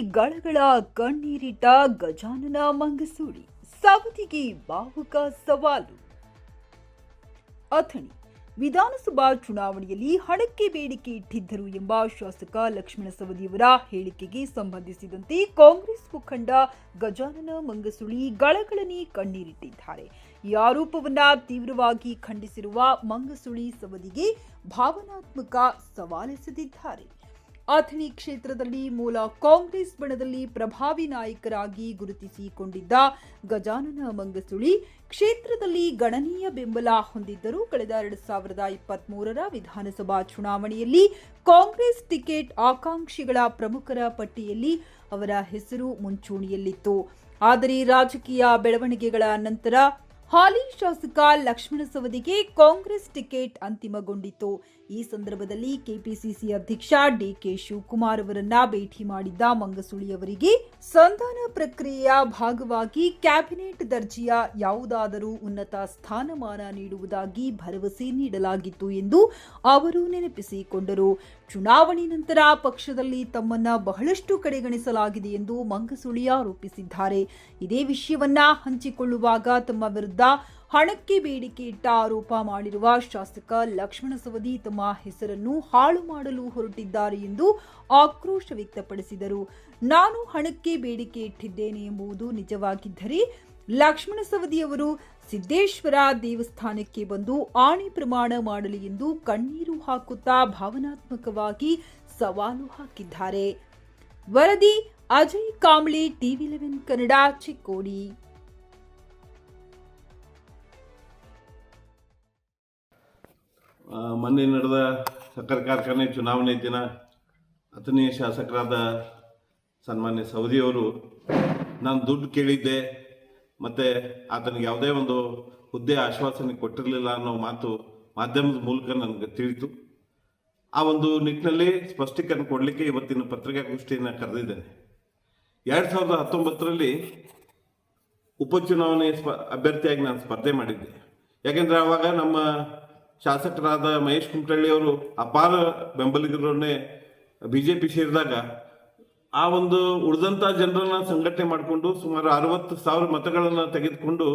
ಗಳಗಳ ಕಣ್ಣೀರಿಟ್ಟ ಗಜಾನನ ಮಂಗಸೂಳಿ ಸವದಿಗೆ ಭಾವುಕ ಸವಾಲು. ಅಥಣಿ, ವಿಧಾನಸಭಾ ಚುನಾವಣೆಯಲ್ಲಿ ಹಣಕ್ಕೆ ಬೇಡಿಕೆ ಇಟ್ಟಿದ್ದರು ಎಂಬ ಶಾಸಕ ಲಕ್ಷ್ಮಣ ಸವದಿಯವರ ಹೇಳಿಕೆಗೆ ಸಂಬಂಧಿಸಿದಂತೆ ಕಾಂಗ್ರೆಸ್ ಮುಖಂಡ ಗಜಾನನ ಮಂಗಸುಳಿ ಗಳಗಳನೆ ಕಣ್ಣೀರಿಟ್ಟಿದ್ದಾರೆ. ಈ ಆರೋಪವನ್ನ ತೀವ್ರವಾಗಿ ಖಂಡಿಸಿರುವ ಮಂಗಸುಳಿ ಸವದಿಗೆ ಭಾವನಾತ್ಮಕ ಸವಾಲೆಸೆದಿದ್ದಾರೆ. ಅಥಣಿ ಕ್ಷೇತ್ರದಲ್ಲಿ ಮೂಲ ಕಾಂಗ್ರೆಸ್ ಬಣದಲ್ಲಿ ಪ್ರಭಾವಿ ನಾಯಕರಾಗಿ ಗುರುತಿಸಿಕೊಂಡಿದ್ದ ಗಜಾನನ ಮಂಗಸುಳಿ ಕ್ಷೇತ್ರದಲ್ಲಿ ಗಣನೀಯ ಬೆಂಬಲ ಹೊಂದಿದ್ದರು ಕಳೆದ ಎರಡು ಸಾವಿರದ ಇಪ್ಪತ್ತ್ ಮೂರರ ವಿಧಾನಸಭಾ ಚುನಾವಣೆಯಲ್ಲಿ ಕಾಂಗ್ರೆಸ್ ಟಿಕೆಟ್ ಆಕಾಂಕ್ಷಿಗಳ ಪ್ರಮುಖರ ಪಟ್ಟಿಯಲ್ಲಿ ಅವರ ಹೆಸರು ಮುಂಚೂಣಿಯಲ್ಲಿತ್ತು. ಆದರೆ ರಾಜಕೀಯ ಬೆಳವಣಿಗೆಗಳ ನಂತರ ಹಾಲಿ ಶಾಸಕ ಲಕ್ಷ್ಮಣ ಸವದಿಗೆ ಕಾಂಗ್ರೆಸ್ ಟಿಕೆಟ್ ಅಂತಿಮಗೊಂಡಿತು ಈ ಸಂದರ್ಭದಲ್ಲಿ ಕೆಪಿಸಿಸಿ ಅಧ್ಯಕ್ಷ ಡಿಕೆ ಶಿವಕುಮಾರ್ ಅವರನ್ನ ಭೇಟಿ ಮಾಡಿದ್ದ ಮಂಗಸುಳಿ ಅವರಿಗೆ ಸಂಧಾನ ಪ್ರಕ್ರಿಯೆಯ ಭಾಗವಾಗಿ ಕ್ಯಾಬಿನೆಟ್ ದರ್ಜೆಯ ಯಾವುದಾದರೂ ಉನ್ನತ ಸ್ಥಾನಮಾನ ನೀಡುವುದಾಗಿ ಭರವಸೆ ನೀಡಲಾಗಿತ್ತು ಎಂದು ಅವರು ನೆನಪಿಸಿಕೊಂಡರು. ಚುನಾವಣೆ ನಂತರ ಪಕ್ಷದಲ್ಲಿ ತಮ್ಮನ್ನ ಬಹಳಷ್ಟು ಕಡೆಗಣಿಸಲಾಗಿದೆ ಎಂದು ಮಂಗಸುಳಿ ಆರೋಪಿಸಿದ್ದಾರೆ. ಇದೇ ವಿಷಯವನ್ನ ಹಂಚಿಕೊಳ್ಳುವಾಗ ತಮ್ಮ ವಿರುದ್ಧ ಹಣಕ್ಕೆ ಬೇಡಿಕೆ ಇಟ್ಟ ಆರೋಪ ಮಾಡಿರುವ ಶಾಸಕ ಲಕ್ಷ್ಮಣ ಸವದಿ ತಮ್ಮ ಹೆಸರನ್ನು ಹಾಳು ಮಾಡಲು ಹೊರಟಿದ್ದಾರೆ ಎಂದು ಆಕ್ರೋಶ ವ್ಯಕ್ತಪಡಿಸಿದರು. ನಾನು ಹಣಕ್ಕೆ ಬೇಡಿಕೆ ಇಟ್ಟಿದ್ದೇನೆ ಎಂಬುದು ನಿಜವಾಗಿದ್ದರೆ ಲಕ್ಷ್ಮಣ ಸವದಿಯವರು ಸಿದ್ದೇಶ್ವರ ದೇವಸ್ಥಾನಕ್ಕೆ ಬಂದು ಆಣೆ ಪ್ರಮಾಣ ಮಾಡಲಿ ಎಂದು ಕಣ್ಣೀರು ಹಾಕುತ್ತಾ ಭಾವನಾತ್ಮಕವಾಗಿ ಸವಾಲು ಹಾಕಿದ್ದಾರೆ. ವರದಿ ಅಜಯ್ ಕಾಂಬ್ಳೆ, ಟಿವಿ ಲೆವೆನ್ ಕನ್ನಡ, ಚಿಕ್ಕೋಡಿ. ಮೊನ್ನೆ ನಡೆದ ಸಕ್ಕರೆ ಕಾರ್ಖಾನೆ ಚುನಾವಣೆ ದಿನ ಹತ್ತನೇ ಶಾಸಕರಾದ ಸನ್ಮಾನ್ಯ ಸೌದಿಯವರು ನಾನು ದುಡ್ಡು ಕೇಳಿದ್ದೆ, ಮತ್ತು ಆತನಿಗೆ ಯಾವುದೇ ಒಂದು ಹುದ್ದೆ ಆಶ್ವಾಸನೆ ಕೊಟ್ಟಿರಲಿಲ್ಲ ಅನ್ನೋ ಮಾತು ಮಾಧ್ಯಮದ ಮೂಲಕ ನನಗೆ ತಿಳಿತು. ಆ ಒಂದು ನಿಟ್ಟಿನಲ್ಲಿ ಸ್ಪಷ್ಟೀಕರಣ ಕೊಡಲಿಕ್ಕೆ ಇವತ್ತಿನ ಪತ್ರಿಕಾಗೋಷ್ಠಿಯನ್ನು ಕರೆದಿದ್ದೇನೆ. ಎರಡು ಸಾವಿರದ ಹತ್ತೊಂಬತ್ತರಲ್ಲಿ ಉಪಚುನಾವಣೆ ಸ್ಪ, ಅಭ್ಯರ್ಥಿಯಾಗಿ ನಾನು ಸ್ಪರ್ಧೆ ಮಾಡಿದ್ದೆ. ಯಾಕೆಂದರೆ ಆವಾಗ ನಮ್ಮ ಶಾಸಕರಾದ ಮಹೇಶ್ ಕುಮಟಳ್ಳಿ ಅವರು ಅಪಾರ ಬೆಂಬಲಿಗರನ್ನೇ ಪಿ ಸೇರಿದಾಗ ಆ ಒಂದು ಉಳಿದಂತ ಜನರನ್ನ ಸಂಘಟನೆ ಮಾಡಿಕೊಂಡು ಸುಮಾರು ಅರವತ್ತು ಸಾವಿರ ಮತಗಳನ್ನು ತೆಗೆದುಕೊಂಡು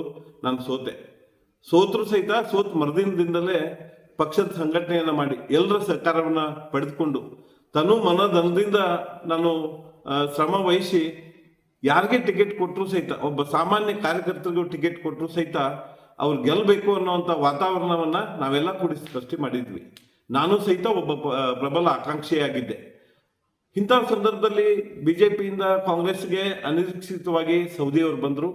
ನಾನು ಸೋತೆ. ಸೋತರು ಸಹಿತ ಸೋತ್ ಮರದಿನದಿಂದಲೇ ಪಕ್ಷದ ಸಂಘಟನೆಯನ್ನ ಮಾಡಿ, ಎಲ್ಲರ ಸಹಕಾರವನ್ನ ಪಡೆದುಕೊಂಡು, ತನು ಮನದನದಿಂದ ನಾನು ಶ್ರಮ ವಹಿಸಿ ಯಾರಿಗೆ ಟಿಕೆಟ್ ಕೊಟ್ಟರು ಸಹಿತ, ಒಬ್ಬ ಸಾಮಾನ್ಯ ಕಾರ್ಯಕರ್ತರಿಗೂ ಟಿಕೆಟ್ ಕೊಟ್ಟರು ಸಹಿತ ಅವ್ರು ಗೆಲ್ಲಬೇಕು ಅನ್ನೋವಂಥ ವಾತಾವರಣವನ್ನು ನಾವೆಲ್ಲ ಕೂಡಿ ಸೃಷ್ಟಿ ಮಾಡಿದ್ವಿ. ನಾನು ಸಹಿತ ಒಬ್ಬ ಪ್ರಬಲ ಆಕಾಂಕ್ಷಿಯಾಗಿದ್ದೆ. ಇಂಥ ಸಂದರ್ಭದಲ್ಲಿ ಬಿ ಜೆ ಪಿಯಿಂದ ಕಾಂಗ್ರೆಸ್ಗೆ ಅನಿರೀಕ್ಷಿತವಾಗಿ ಸೌದಿಯವರು ಬಂದರು.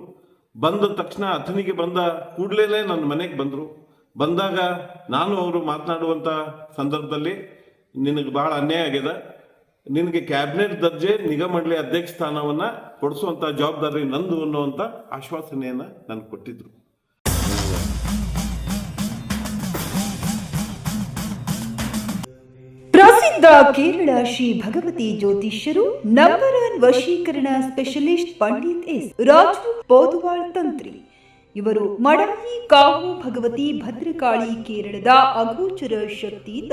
ಬಂದ ತಕ್ಷಣ ಅಥನಿಗೆ ಬಂದ ಕೂಡಲೇ ನನ್ನ ಮನೆಗೆ ಬಂದರು. ಬಂದಾಗ ನಾನು ಅವರು ಮಾತನಾಡುವಂಥ ಸಂದರ್ಭದಲ್ಲಿ ನಿನಗೆ ಭಾಳ ಅನ್ಯಾಯ ಆಗಿದೆ ನಿನಗೆ ಕ್ಯಾಬಿನೆಟ್ ದರ್ಜೆ ನಿಗಮ ಮಂಡಳಿ ಅಧ್ಯಕ್ಷ ಸ್ಥಾನವನ್ನು ಕೊಡಿಸುವಂಥ ಜವಾಬ್ದಾರಿ ನಂದು ಅನ್ನುವಂಥ ಆಶ್ವಾಸನೆಯನ್ನು ನನಗೆ ಕೊಟ್ಟಿದ್ರು. ಪ್ರಸಿದ್ಧ ಕೇರಳ ಶ್ರೀ ಭಗವತಿ ಜ್ಯೋತಿಷ್ಯರು ನಂಬರ್ ಒನ್ ವಶೀಕರಣ ಸ್ಪೆಷಲಿಸ್ಟ್ ಪಂಡಿತ್ ಎಸ್. ರಾಜು ಪೋದುವಾಳ್ ತಂತ್ರಿ. ಇವರು ಮಡವಿ ಕಾವು ಭಗವತಿ ಭದ್ರಕಾಳಿ ಕೇರಳದ ಅಗೋಚರ ಶಕ್ತಿಯಿಂದ